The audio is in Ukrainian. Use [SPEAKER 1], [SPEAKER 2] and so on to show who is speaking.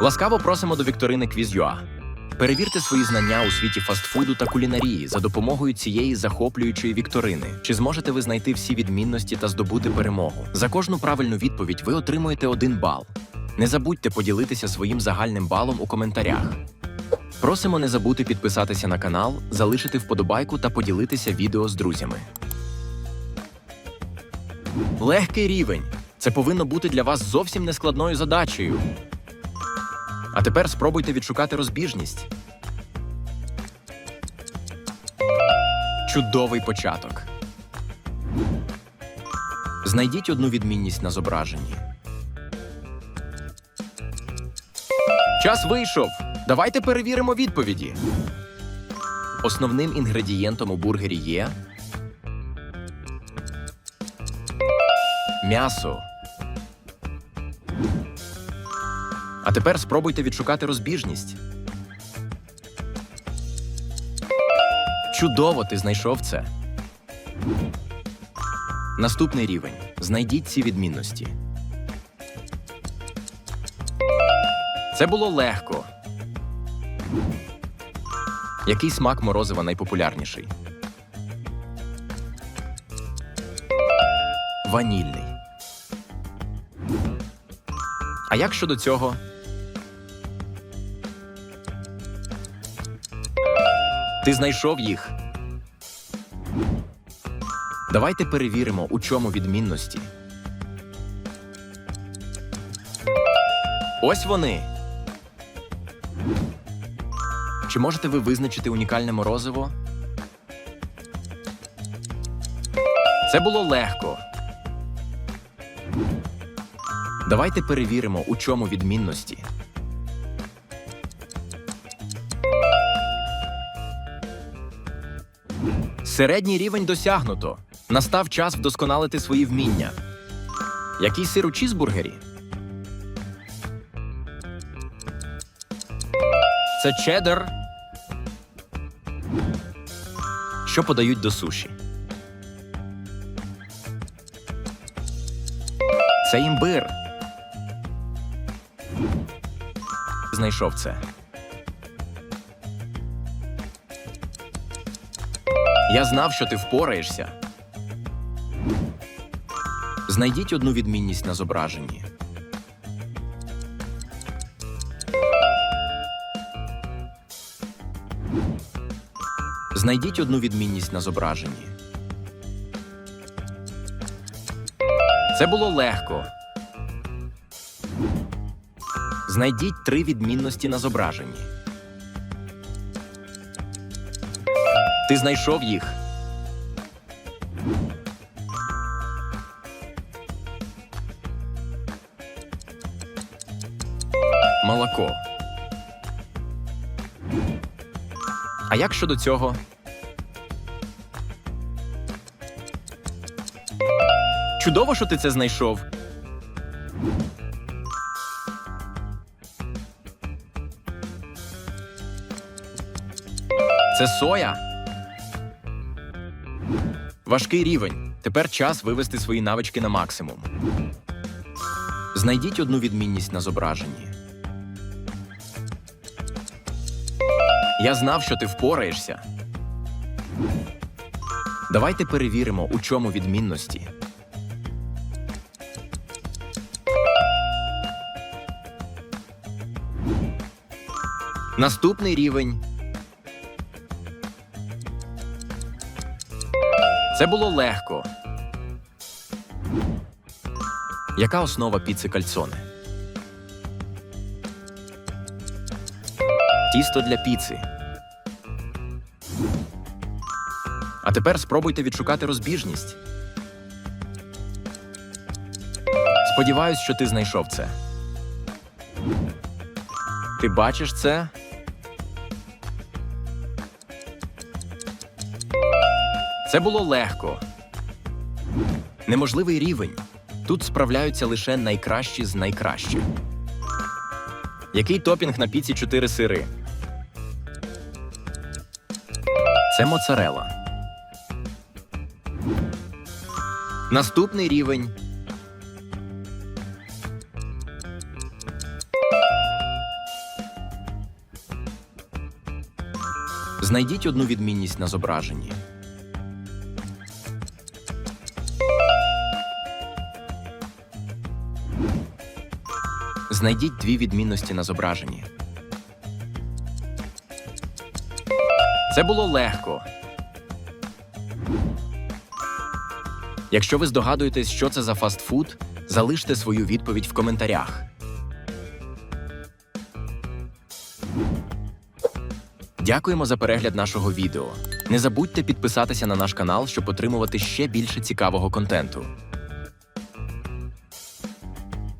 [SPEAKER 1] Ласкаво просимо до вікторини Quiz.ua. Перевірте свої знання у світі фастфуду та кулінарії за допомогою цієї захоплюючої вікторини. Чи зможете ви знайти всі відмінності та здобути перемогу? За кожну правильну відповідь ви отримуєте один бал. Не забудьте поділитися своїм загальним балом у коментарях. Просимо не забути підписатися на канал, залишити вподобайку та поділитися відео з друзями. Легкий рівень. Це повинно бути для вас зовсім нескладною задачею. А тепер спробуйте відшукати розбіжність. Чудовий початок. Знайдіть одну відмінність на зображенні. Час вийшов. Давайте перевіримо відповіді. Основним інгредієнтом у бургері є м'ясо. А тепер спробуйте відшукати розбіжність. Чудово, ти знайшов це. Наступний рівень. Знайдіть ці відмінності. Це було легко. Який смак морозива найпопулярніший? Ванільний. А як щодо цього? Ти знайшов їх. Давайте перевіримо, у чому відмінності. Ось вони. Чи можете ви визначити унікальне морозиво? Це було легко. Давайте перевіримо, у чому відмінності. Середній рівень досягнуто. Настав час вдосконалити свої вміння. Який сир у чізбургері? Це чеддер. Що подають до суші? Це імбир. Знайшов це. Я знав, що ти впораєшся. Знайдіть одну відмінність на зображенні. Знайдіть одну відмінність на зображенні. Це було легко. Знайдіть три відмінності на зображенні. Ти знайшов їх. Молоко. А як щодо цього? Чудово, що ти це знайшов. Це соя. Важкий рівень. Тепер час вивести свої навички на максимум. Знайдіть одну відмінність на зображенні. Я знав, що ти впораєшся. Давайте перевіримо, у чому відмінності. Наступний рівень. Це було легко. Яка основа піци кальцоне? Тісто для піци. А тепер спробуйте відшукати розбіжність. Сподіваюсь, що ти знайшов це. Ти бачиш це? Це було легко. Неможливий рівень. Тут справляються лише найкращі з найкращих. Який топінг на піці 4 сири? Це моцарела. Наступний рівень. Знайдіть одну відмінність на зображенні. Знайдіть дві відмінності на зображенні. Це було легко. Якщо ви здогадуєтесь, що це за фастфуд, залиште свою відповідь в коментарях. Дякуємо за перегляд нашого відео. Не забудьте підписатися на наш канал, щоб отримувати ще більше цікавого контенту.